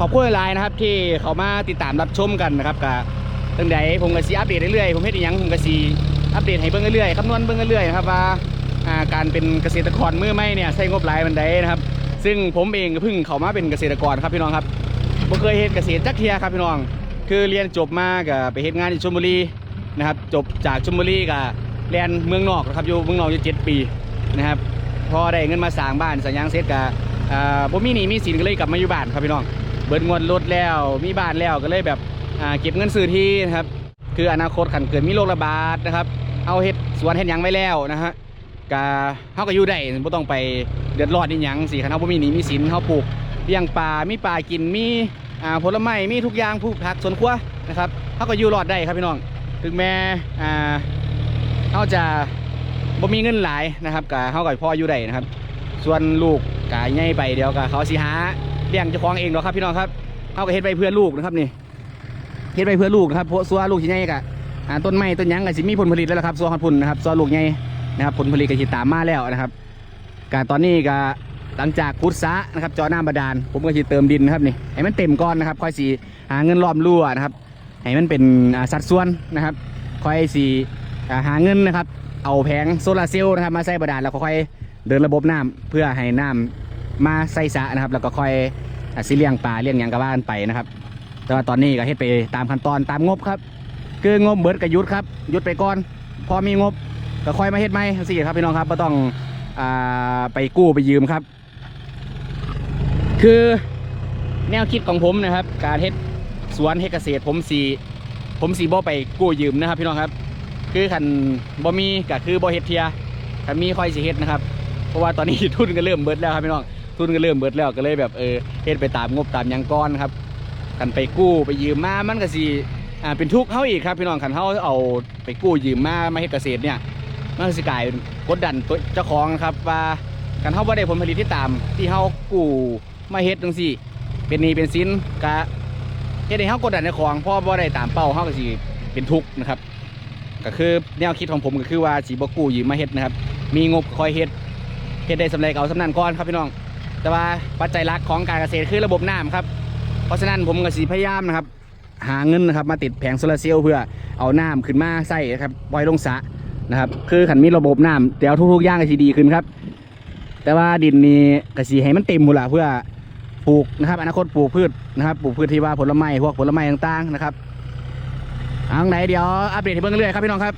ขอบคุณหลายๆนะครับ ที่เขามาติดตามรับชมกันนะครับกับตั้งแต่ผมก็สีอัปเดตเรื่อยๆผมเฮ็ดอหยังผมก็สีอัปเดตให้เบิ่งเรื่อยๆคำนวณเบิ่งเรื่อยๆนะครับว่าการเป็นเกษตรกรมือใหม่เนี่ยใช้งบหลายมันใดนะครับ ซึ่งผมเองก็เพิ่งเข้ามาเป็นเกษตรกรครับพี่น้องครับผมเคยเฮ็ดเกษตรจักเทียครับพี่น้อง คือเรียนจบมาก็ไปเฮ็ดงานที่ชลบุรีนะครับ จบจากชลบุรีก็เรียนเมืองนอกนะครับอยู่เมืองนอกอยู่เจ็ดปีนะครับพอได้เงินมาสร้างบ้านสัญญางเสร็จก็อ่าผมมีหนี้มีสินก็เลยกลับมาอยู่บ้านครับพี่น้อง เบิดงวดรถแล้ว มีบ้านแล้วก็เลยแบบอ่าเก็บเงินซื้อที่นะครับ คืออนาคตขันเกิดมีโรคระบาดนะครับ เอาเฮ็ดสวนเฮ็ดยังไว้แล้วนะฮะก็เฮาก็อยู่ได้บ่ต้องไปเดือดร้อนอีหยังสิคันเฮาบ่มีหนี้มีสินเฮาปลูกเลี้ยงปลามีปลากินมีอ่าผลไม้มีทุกอย่างปลูกผักสวนครัวนะครับเฮาก็อยู่รอดได้ครับพี่น้อง ถึงแม้อ่าเฮาจะบ่มีเงินหลายนะครับก็เฮาก็พออยู่ได้นะครับ ส่วนลูกก็ใหญ่ไปเดียวก็เขาสิหา เลี้ยงเจ้าของเองดอครับพี่น้องครับเฮาก็เฮ็ดไปเพื่อลูกนะครับนี่เฮ็ดไปเพื่อลูกนะครับเพราะส่วลูกที่ใหญ่ก็อ่าต้นไม้ต้นยังก็สิมีผลผลิตแล้วละครับส่วฮอดพุ่นนะครับส่วลูกใหญ่นะครับผลผลิตก็สิตามมาแล้วนะครับการตอนนี้ก็หลังจากขุดสระนะครับเจอน้ำบาดาลผมก็สิเติมดินนะครับนี่ให้มันเต็มก้อนนะครับค่อยสิหาเงินล้อมรั้วนะครับให้มันเป็นสัดส่วนนะครับค่อยสิอ่าหาเงินนะครับเอาแผงโซลาร์เซลล์นะครับมาใส่บาดาลแล้วค่อยเดินระบบน้ำเพื่อให้น้ำ มาใส่สะนะครับ แล้วก็ค่อยอสิเลี้ยงปลาเลี้ยงยังกับบ้านไปนะครับ แต่ว่าตอนนี้ก็เฮ็ดไปตามขั้นตอนตามงบครับ คืองบเบิดก็หยุดครับยุดไปก่อน พอมีงบก็ค่อยมาเฮ็ดใหมสิครับพี่น้องครับไ่ต้องอไปกู้ไปยืมครับ คือแนวคิดของผมนะครับ การเฮ็ดสวนเฮ็ดเกษตรผมสีผมสีบ่ไปกู้ยืมนะครับ พี่น้องครับ คือคันบ่มีก็คือบ่เฮ็ดเทียคันมีค่อยสิเฮ็ดนะครับ เพราะว่าตอนนี้ทุนก็เริ่มเบิดแล้วครับพี่น้อง ทุนก็เริ่มเบิดแล้วก็เลยแบบเออเฮ็ดไปตามงบตามยังก้อนครับกันไปกู้ไปยืมมามันก็สิอ่าเป็นทุกข์เฮาอีกครับพี่น้องคันเฮาเอาไปกู้ยืมมามาเฮ็ดเกษตรเนี่ยมันก็สิกลายเป็นกดดันตัวเจ้าของครับว่าคันเฮาบ่ได้ผลผลิตที่ตามที่เฮากู้มาเฮ็ดจังซี่ เป็นนี้เป็นสินก็เฮ็ดให้เฮากดดันเจ้าของเพราะบ่ได้ตามเป้าเฮาก็สิเป็นทุกข์นะครับก็คือแนวคิดของผมก็คือว่าสิบ่กู้ยืมมาเฮ็ดนะครับ มีงบค่อยเฮ็ดเฮ็ดได้สำเร็จก็เอาสำนันก่อนครับพี่น้อง แต่ว่าปัจจัยหลักของการเกษตรคือระบบน้ำครับ เพราะฉะนั้นผมก็สีพยายามนะครับ หาเงินนะครับมาติดแผงโซลาร์เซลล์เพื่อเอาน้ำขึ้นมาใส่นะครับปล่อยลงสระนะครับคือขันมีระบบน้ำเดี๋ยวทุกๆอย่างก็สีดีขึ้นครับ แต่ว่าดินนี้ก็สีให้มันเต็มหมดละเพื่อปลูกนะครับอนาคตปลูกพืชนะครับปลูกพืชที่ว่าผลไม้พวกผลไม้ต่างๆนะครับเอาไหนเดี๋ยวอัปเดตให้เบิ่งเรื่อยๆครับพี่น้องครับ